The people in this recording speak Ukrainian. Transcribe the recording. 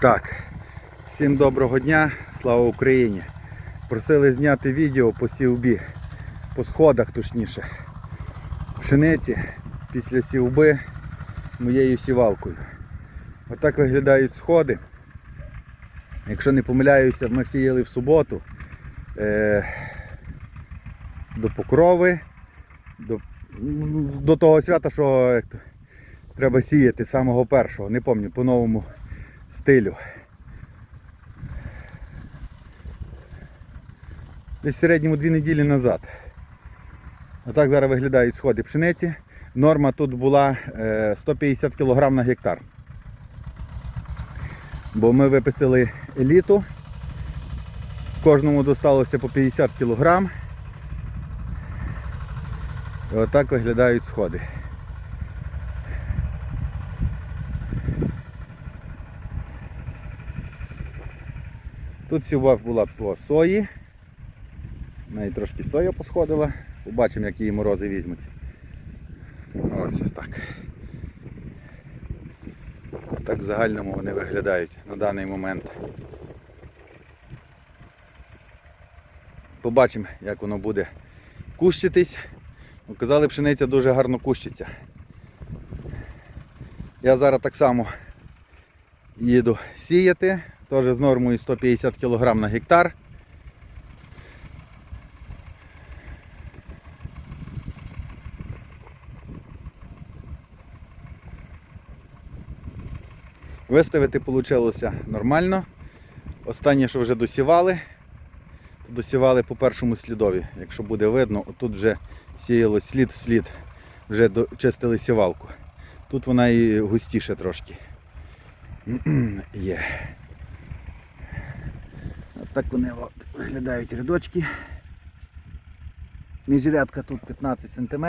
Так, всім доброго дня, слава Україні. Просили зняти відео по сівбі, по сходах точніше. Пшениці після сівби моєю сівалкою. Отак виглядають сходи. Якщо не помиляюся, ми сіяли в суботу е, до покрови, до, до того свята, що як то, треба сіяти самого першого, не пам'ятаю, по новому стилю. Десь в середньому дві неділі назад. Отак зараз виглядають сходи пшениці. Норма тут була е, 150 кг на гектар. Бо ми виписали еліту. Кожному досталося по 50 кг. І отак виглядають сходи. Тут сівба була по сої. Неї трошки соя посходила. Побачимо, як її морози візьмуть. Ось ось так. Так в загальному вони виглядають на даний момент. Побачимо, як воно буде кущитись. Ну, Казали, пшениця дуже гарно кущиться. Я зараз так само їду сіяти, теж з нормою 150 кг на гектар. Виставити вийшло нормально. Останнє, що вже досівали, то досівали по першому слідові. Якщо буде видно, отут вже сіялось слід в слід, вже чистили сівалку. Тут вона і густіше трошки. Є. Так вони от виглядають рядочки. Міжрядка тут 15 см.